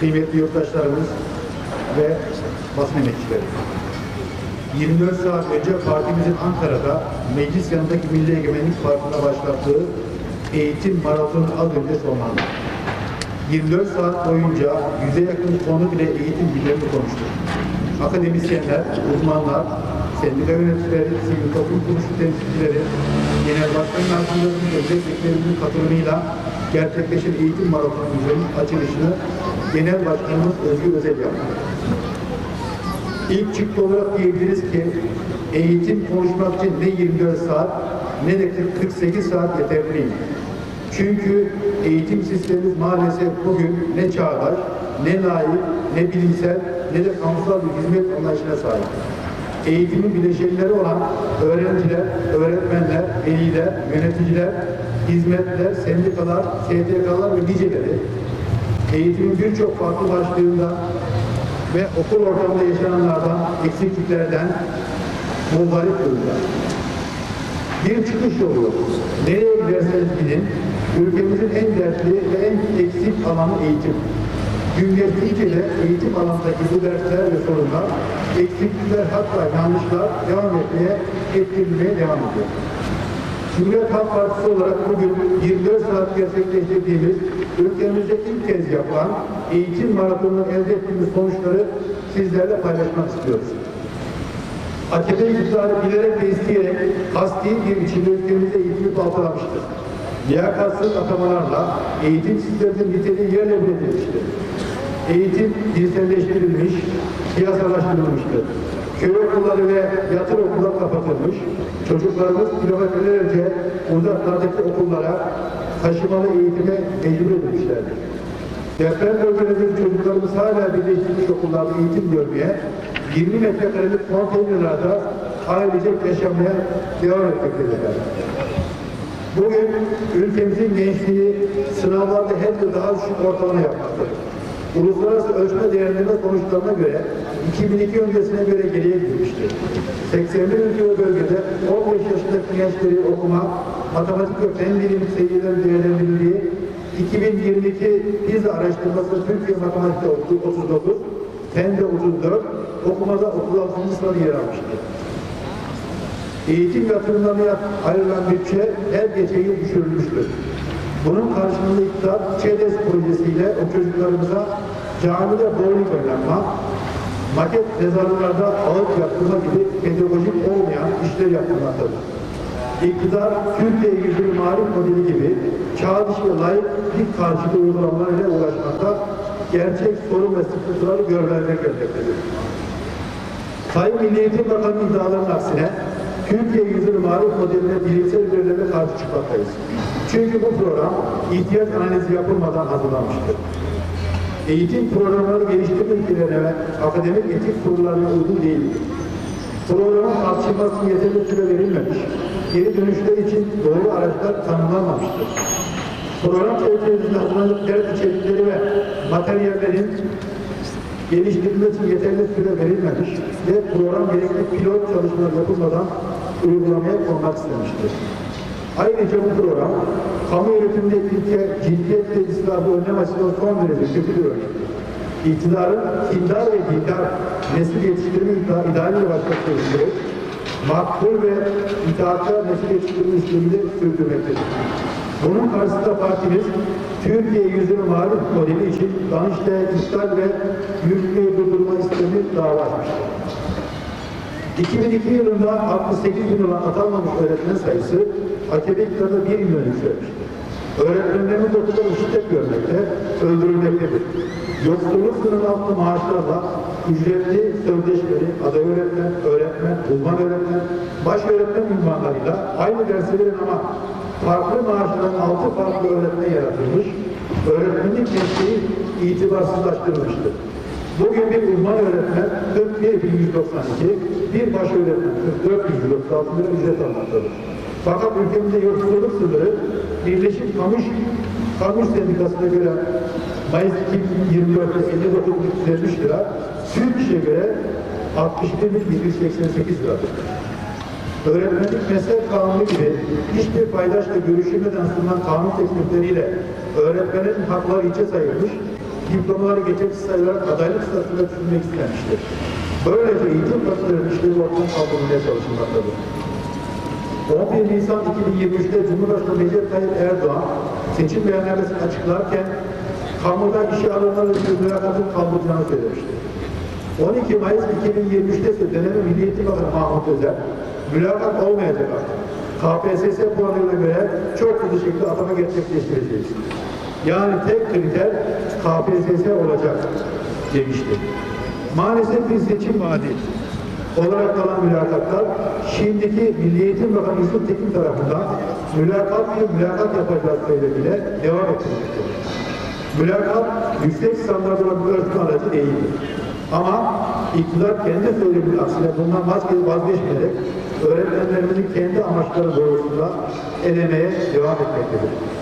kıymetli yurttaşlarımız ve basın emekçileri. 24 saat önce partimizin Ankara'da meclis yanındaki Milli Egemenlik Parkı'na başlattığı eğitim maratonu az önce sonlandı. 24 saat boyunca yüze yakın konu ile eğitim gündemi konuştuk. Akademisyenler, uzmanlar, sendika yöneticileri, sivil toplum kuruluşu temsilcileri, genel başkan yardımcılarının ve milletvekillerinin katılımıyla gerçekleşen eğitim maratonumuzun açılışını Genel Başkanımız Özgür Özel yaptı. İlk çıktı olarak diyebiliriz ki eğitim konuşmak için ne 24 saat ne de 48 saat yeterli. Çünkü eğitim sistemimiz maalesef bugün ne çağdaş, ne layık, ne bilimsel, ne de kamusal bir hizmet anlayışına sahip. Eğitimin bileşenleri olan öğrenciler, öğretmenler, veliler, yöneticiler, hizmetler, sendikalar, STK'lar ve niceleri eğitimin birçok farklı başlığında ve okul ortamında yaşananlardan, eksikliklerden muzdarip durumda. Bir çıkış yolu. Nereye giderseniz gidin, ülkemizin en dertli ve en eksik alanı eğitim. Geçtikçe de eğitim alanındaki bu dersler ve sorunlar, eksiklikler hatta yanlışlar devam etmeye, ettirilmeye devam ediyor. Cumhuriyet Halk Partisi olarak bugün 24 saat gerçekleştirdiğimiz, ülkemizde ilk kez yapılan eğitim maratonundan elde ettiğimiz sonuçları sizlerle paylaşmak istiyoruz. AKP iktidarı bilerek ve isteyerek kasti bir biçimde ülkemizde eğitimi baltalamıştır. Liyakatsız atamalarla eğitim sisteminin niteliği yerle bir edilmiştir. Eğitim birselleştirilmiş, siyasalaştırılmıştır. Köy okulları ve yatır okullar kapatılmış, çocuklarımız kilometrelerce uzaklardaki okullara taşımalı eğitime mecbur edilmişlerdir. Deprem bölgelerindeki çocuklarımız hala birleştirilmiş okullarda eğitim görmeye, 20 metrekarelik konteynerlerde ailecek yaşamaya devam etmektedirler. Bugün ülkemizin gençliği sınavlarda her yıl daha düşük ortalama yapmaktadır. Uluslararası ölçme değerlendirme sonuçlarına göre 2002 öncesine göre geriye gitmiştir. 81 ülke ve bölgede 15 yaşındaki gençleri okuma, matematik ve fen bilim seviyeleri değerlendirildiği 2022 PISA araştırması Türkiye Matematik'te 39, Fen'de 34, okumada 36. sırada yer almıştır. Eğitim yatırımlarına ayrılan bütçe her geçen yıl düşürülmüştür. Bunun karşılığında iktidar ÇEDES projesiyle o çocuklarımıza camide bowling oynatma, maket mezarlarda ağıt yaptırma gibi pedagojik olmayan işler yaptırmaktadır. İktidar Türkiye yüzünü marif modeli gibi çağ dışı ve layık bir karşıtı uygulamalarıyla uğraşmakta gerçek sorun ve sıkıntıları görmelerine gelmektedir. Sayın Milli Eğitim Bakanı'nın iddialarının aksine Türkiye yüzünü marif modeline bilimsel verilerle karşı çıkmaktayız. Çünkü bu program ihtiyaç analizi yapılmadan hazırlanmıştır. Eğitim programları geliştirme ülkelerine ve akademik etik kurullarına uygun değildir. Programın tartışılması yeterli süre verilmemiş, geri dönüşler için doğru araçlar tanımlanmamıştır. Program çerçevesinde hazırlanıp ders içerikleri ve materyallerin geliştirilmesi yeterli süre verilmemiş ve program gerekli pilot çalışmalar yapılmadan uygulamaya konmak istemiştir. Ayrıca bu program, kamu yönetiminde ciddiyet ve ıslahı önlem açısından son derece kötü bir örnektir. İktidarın kindar ve dindar nesil yetiştirme idealiyle başlattığı makbul ve itaatkar nesil yetiştirme işlemini sürdürmektedir. Bunun karşısında partimiz Türkiye yüzünü mağlup modeli için Danıştay iptal ve yürürlüğü durdurma istemi dava açmıştır. 2002 yılında 68 bin olan atanmamış öğretmen sayısı AKP iktidarda 1 milyon yükselmiştir. Öğretmenlerimiz okulda şiddet görmekte, öldürülmektedir. Yoksulluk sınırı altı maaşlarla ücretli sözleşmeli aday öğretmen, öğretmen, uzman öğretmen, baş öğretmen ünvanlarıyla aynı dersi veren ama farklı maaşların altı farklı öğretmen yaratılmış, öğretmenlik mesleği itibarsızlaştırılmıştır. Bugün bir uzman öğretmen 41.192, bir baş öğretmen 44.196 lira ücret almaktadır. Fakat ülkemizde yoksulluk sınırı Birleşik Kamuş, Kamuş Sendikası'na göre Mayıs 2024'te 59.153 lira, Türkiye'ye göre 61.188 liradır. Öğretmenlik meslek kanunu gibi hiçbir paydaşla görüşülmeden sunulan kanun teklifleriyle öğretmenin hakları içe sayılmış, diplomaları geçersiz sayılarak adaylık sırasında düşünmek istenmiştir. Böylece eğitim fakültelerinin işleri ortadan kaldırılmaya çalışılmaktadır. 11 Nisan 2023'te Cumhurbaşkanı Recep Tayyip Erdoğan seçim beyannamesini açıklarken kamuda işe alımları ve mülakatın kaldıracağını söylemişti. 12 Mayıs 2023'te ise dönemin Milli Eğitim Bakanı Mahmut Özer, mülakat olmayacak artık. KPSS puanına göre çok hızlı şekilde atama gerçekleştireceğiz. Yani tek kriter KPSS olacak demişti. Maalesef bir seçim vaadi olarak kalan mülakatlar şimdiki Milli Eğitim Bakanı Yusuf Tekin tarafından mülakat bir mülakat yapacağız sebebiyle devam ettirilmektedir. Mülakat yüksek standart olan bir aracı değildir. Ama iktidar kendi söyleminin aksine bundan vazge- vazgeçmeyerek öğretmenlerimizin kendi amaçları doğrultusunda elemeye devam etmektedir.